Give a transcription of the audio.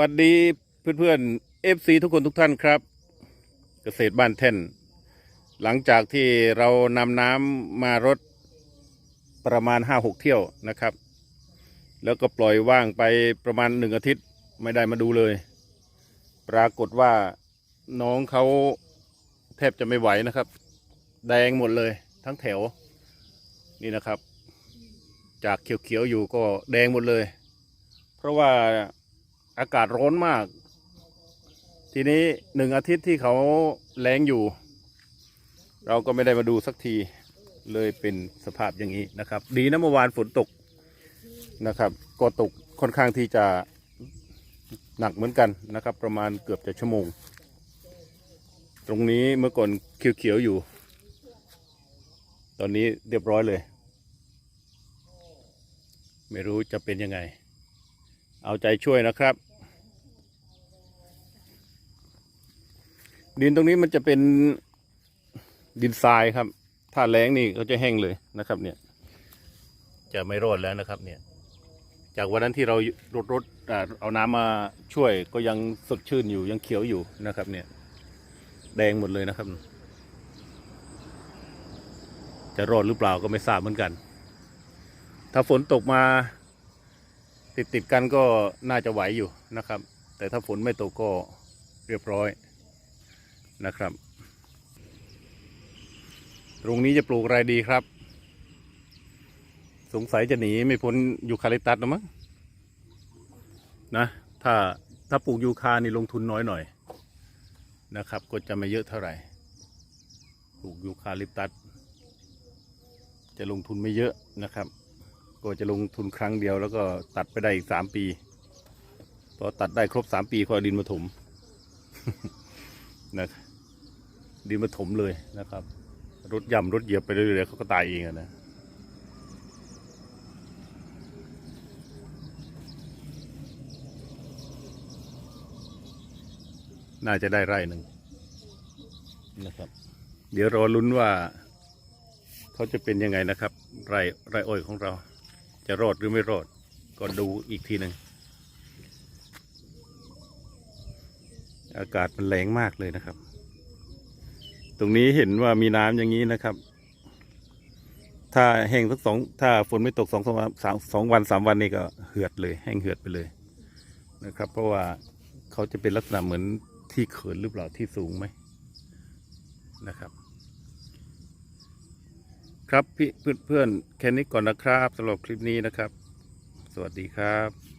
วัสดีเพื่อนเพื่อนเอฟซีทุกคนทุกท่านครับ เกษตรบ้านแท่น หลังจากที่เรานำน้ำมารดประมาณห้าหกเที่ยวนะครับ แล้วก็ปล่อยว่างไปประมาณหนึ่งอาทิตย์ไม่ได้มาดูเลย ปรากฏว่าน้องเขาแทบจะไม่ไหวนะครับ แดงหมดเลยทั้งแถว นี่นะครับ จากเขียวๆอยู่ก็แดงหมดเลย เพราะว่า อากาศร้อนมาก ทีนี้หนึ่งอาทิตย์ที่เขาแรงอยู่ เราก็ไม่ได้มาดูสักทีเลยเป็นสภาพอย่างนี้นะครับ ดีนะเมื่อวานฝนตกนะครับ ก็ตกค่อนข้างที่จะหนักเหมือนกันนะครับ ประมาณเกือบจะชั่วโมง ตรงนี้เมื่อก่อนเขียวๆอยู่ ตอนนี้เรียบร้อยเลย ไม่รู้จะเป็นยังไง เอาใจช่วยนะครับ ดินตรงนี้มันจะเป็นดินทรายครับ ถ้าแล้งนี่ก็จะแห้งเลยนะครับ เนี่ย จะไม่รอดแล้วนะครับ เนี่ย จากวันนั้นที่เรารดรดเอาน้ำมาช่วยก็ยังสดชื่นอยู่ยังเขียวอยู่นะครับ เนี่ย แดงหมดเลยนะครับ จะรอดหรือเปล่าก็ไม่ทราบเหมือนกัน ถ้าฝนตกมาติดติดกันก็น่าจะไหวอยู่นะครับ แต่ถ้าฝนไม่ตกก็เรียบร้อย นะครับ ตรงนี้จะปลูกอะไรดีครับ สงสัยจะหนีไม่พ้นยูคาลิปตัสนะมั้งนะถ้าถ้าปลูกยูคานี่ลงทุนน้อยหน่อยนะครับ ก็จะไม่เยอะเท่าไหร่ปลูกยูคาลิปตัสจะลงทุนไม่เยอะนะครับ ก็จะลงทุนครั้งเดียว แล้วก็ตัดไปได้อีกสามปีพอตัดได้ครบสามปีก็เอาดินมาถมนะ ดินมาถมเลยนะครับ รถย่ำรถเหยียบไปเรื่อยๆเขาก็ตายเองอะนะน่าจะได้ไร่หนึ่งนะครับ เดี๋ยวรอลุ้นว่า เขาจะเป็นยังไงนะครับ ไร่ไร่อ้อยของเรา จะรอดหรือไม่รอด ก็ดูอีกทีหนึ่งอากาศมันแรงมากเลยนะครับ ตรงนี้เห็นว่ามีน้ำอย่างนี้นะครับ ถ้าแห้งสักสองถ้าฝนไม่ตกสองสามสามสองวันสามวันนี่ก็เหือดเลย แห้งเหือดไปเลยนะครับ เพราะว่าเขาจะเป็นลักษณะเหมือนที่เขินหรือเปล่าที่สูงไหมนะครับ ครับพี่เพื่อนๆแค่นี้ก่อนนะครับสำหรับคลิปนี้นะครับ สวัสดีครับ